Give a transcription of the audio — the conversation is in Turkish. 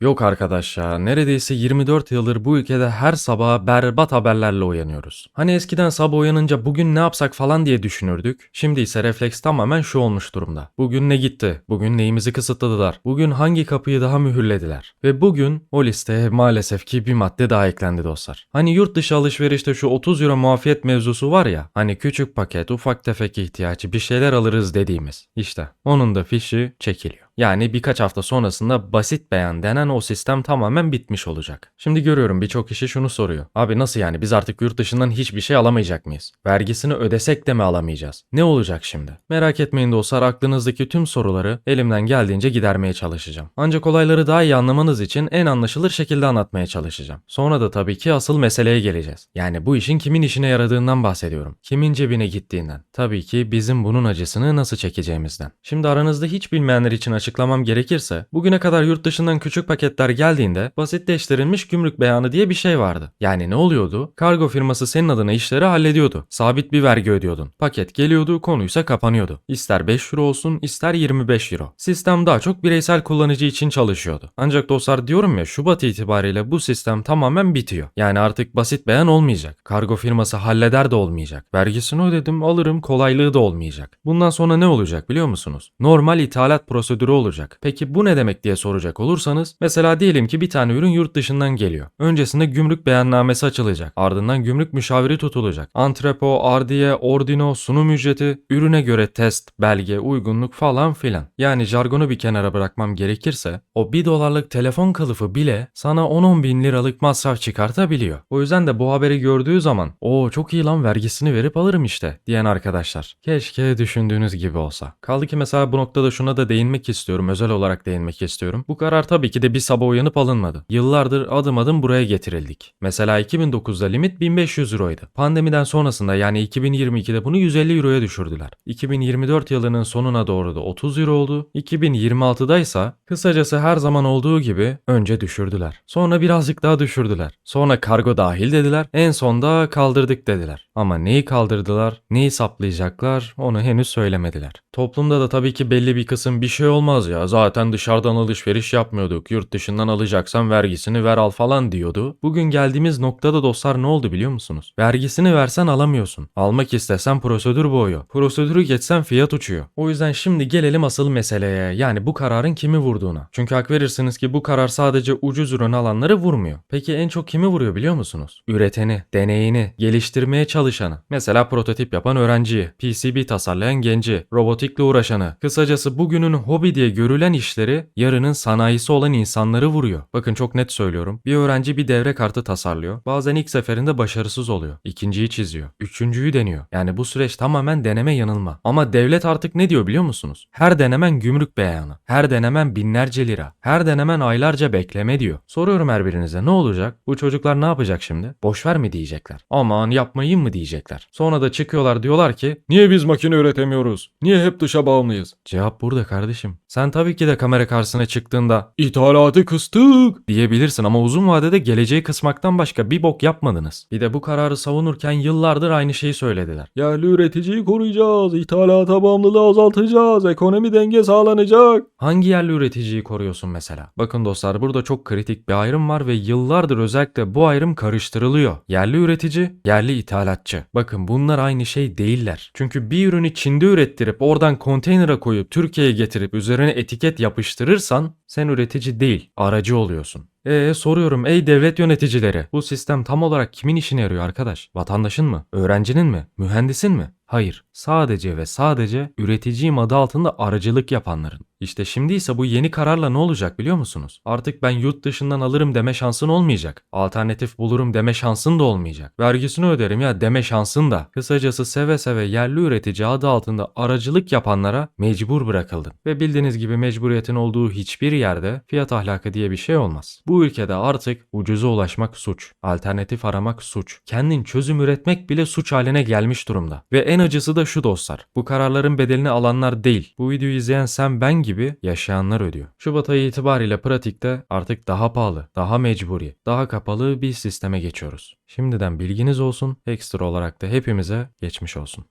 Yok arkadaş ya, neredeyse 24 yıldır bu ülkede her sabah berbat haberlerle uyanıyoruz. Hani eskiden sabah uyanınca bugün ne yapsak falan diye düşünürdük. Şimdi ise refleks tamamen şu olmuş durumda. Bugün ne gitti? Bugün neyimizi kısıtladılar? Bugün hangi kapıyı daha mühürlediler? Ve bugün o listeye maalesef ki bir madde daha eklendi dostlar. Hani yurt dışı alışverişte şu 30 euro muafiyet mevzusu var ya, hani küçük paket, ufak tefek ihtiyaç bir şeyler alırız dediğimiz. İşte onun da fişi çekiliyor. Yani birkaç hafta sonrasında basit beyan denen o sistem tamamen bitmiş olacak. Şimdi görüyorum birçok kişi şunu soruyor. Abi nasıl yani biz artık yurt dışından hiçbir şey alamayacak mıyız? Vergisini ödesek de mi alamayacağız? Ne olacak şimdi? Merak etmeyin dostlar aklınızdaki tüm soruları elimden geldiğince gidermeye çalışacağım. Ancak olayları daha iyi anlamanız için en anlaşılır şekilde anlatmaya çalışacağım. Sonra da tabii ki asıl meseleye geleceğiz. Yani bu işin kimin işine yaradığından bahsediyorum. Kimin cebine gittiğinden. Tabii ki bizim bunun acısını nasıl çekeceğimizden. Şimdi aranızda hiç bilmeyenler için açıklamam gerekirse, bugüne kadar yurt dışından küçük paketler geldiğinde basitleştirilmiş gümrük beyanı diye bir şey vardı. Yani ne oluyordu? Kargo firması senin adına işleri hallediyordu. Sabit bir vergi ödüyordun. Paket geliyordu, konuysa kapanıyordu. İster 5 euro olsun, ister 25 euro. Sistem daha çok bireysel kullanıcı için çalışıyordu. Ancak dostlar diyorum ya Şubat itibariyle bu sistem tamamen bitiyor. Yani artık basit beyan olmayacak. Kargo firması halleder de olmayacak. Vergisini ödedim, alırım, kolaylığı da olmayacak. Bundan sonra ne olacak biliyor musunuz? Normal ithalat prosedürü olacak. Peki bu ne demek diye soracak olursanız, mesela diyelim ki bir tane ürün yurt dışından geliyor. Öncesinde gümrük beyannamesi açılacak. Ardından gümrük müşaviri tutulacak. Antrepo, ardiye, ordino, sunum ücreti, ürüne göre test, belge, uygunluk falan filan. Yani jargonu bir kenara bırakmam gerekirse, o 1 dolarlık telefon kılıfı bile sana 10-10 bin liralık masraf çıkartabiliyor. O yüzden de bu haberi gördüğü zaman, o çok iyi lan vergisini verip alırım işte diyen arkadaşlar. Keşke düşündüğünüz gibi olsa. Kaldı ki mesela bu noktada şuna da değinmek istiyorum, özel olarak değinmek istiyorum. Bu karar tabii ki de bir sabah uyanıp alınmadı. Yıllardır adım adım buraya getirildik. Mesela 2009'da limit 1500 euroydu. Pandemiden sonrasında yani 2022'de bunu 150 euroya düşürdüler. 2024 yılının sonuna doğru da 30 euro oldu. 2026'da ise kısacası her zaman olduğu gibi önce düşürdüler. Sonra birazcık daha düşürdüler. Sonra kargo dahil dediler. En sonda kaldırdık dediler. Ama neyi kaldırdılar, neyi saplayacaklar onu henüz söylemediler. Toplumda da tabii ki belli bir kısım bir şey olmaz ya zaten dışarıdan alışveriş yapmıyorduk yurt dışından alacaksan vergisini ver al falan diyordu. Bugün geldiğimiz noktada dostlar ne oldu biliyor musunuz? Vergisini versen alamıyorsun. Almak istesen prosedür boğuyor. Prosedürü geçsen fiyat uçuyor. O yüzden şimdi gelelim asıl meseleye yani bu kararın kimi vurduğuna. Çünkü hak verirsiniz ki bu karar sadece ucuz ürün alanları vurmuyor. Peki en çok kimi vuruyor biliyor musunuz? Üreteni, deneyini, geliştirmeye çalışanı. Mesela prototip yapan öğrenciyi, PCB tasarlayan genci, robotikle uğraşanı. Kısacası bugünün hobi diye görülen işleri yarının sanayisi olan insanları vuruyor. Bakın çok net söylüyorum. Bir öğrenci bir devre kartı tasarlıyor. Bazen ilk seferinde başarısız oluyor. İkinciyi çiziyor. Üçüncüyü deniyor. Yani bu süreç tamamen deneme yanılma. Ama devlet artık ne diyor biliyor musunuz? Her denemen gümrük beyanı. Her denemen binlerce lira. Her denemen aylarca bekleme diyor. Soruyorum her birinize ne olacak? Bu çocuklar ne yapacak şimdi? Boşver mi diyecekler? Aman yapmayın mı diyecekler. Sonra da çıkıyorlar diyorlar ki niye biz makine üretemiyoruz? Niye hep dışa bağımlıyız? Cevap burada kardeşim. Sen tabii ki de kamera karşısına çıktığında ithalatı kıstık diyebilirsin ama uzun vadede geleceği kısmaktan başka bir bok yapmadınız. Bir de bu kararı savunurken yıllardır aynı şeyi söylediler. Yerli üreticiyi koruyacağız, ithalata bağımlılığı azaltacağız, ekonomi denge sağlanacak. Hangi yerli üreticiyi koruyorsun mesela? Bakın dostlar burada çok kritik bir ayrım var ve yıllardır özellikle bu ayrım karıştırılıyor. Yerli üretici, yerli ithalatçı. Bakın bunlar aynı şey değiller. Çünkü bir ürünü Çin'de ürettirip oradan konteynere koyup Türkiye'ye getirip üzerine etiket yapıştırırsan sen üretici değil, aracı oluyorsun. Ee soruyorum ey devlet yöneticileri bu sistem tam olarak kimin işine yarıyor arkadaş? Vatandaşın mı? Öğrencinin mi? Mühendisin mi? Hayır. Sadece ve sadece üreticiyim adı altında aracılık yapanların. İşte şimdi ise bu yeni kararla ne olacak biliyor musunuz? Artık ben yurt dışından alırım deme şansın olmayacak. Alternatif bulurum deme şansın da olmayacak. Vergisini öderim ya deme şansın da. Kısacası seve seve yerli üretici adı altında aracılık yapanlara mecbur bırakıldın. Ve bildiğiniz gibi mecburiyetin olduğu hiçbir yerde fiyat ahlakı diye bir şey olmaz. Bu ülkede artık ucuza ulaşmak suç. Alternatif aramak suç. Kendin çözüm üretmek bile suç haline gelmiş durumda. Ve en acısı da şu dostlar. Bu kararların bedelini alanlar değil. Bu videoyu izleyen sen ben gibi yaşayanlar ödüyor. Şubat ayı itibariyle pratikte artık daha pahalı, daha mecburi, daha kapalı bir sisteme geçiyoruz. Şimdiden bilginiz olsun, ekstra olarak da hepimize geçmiş olsun.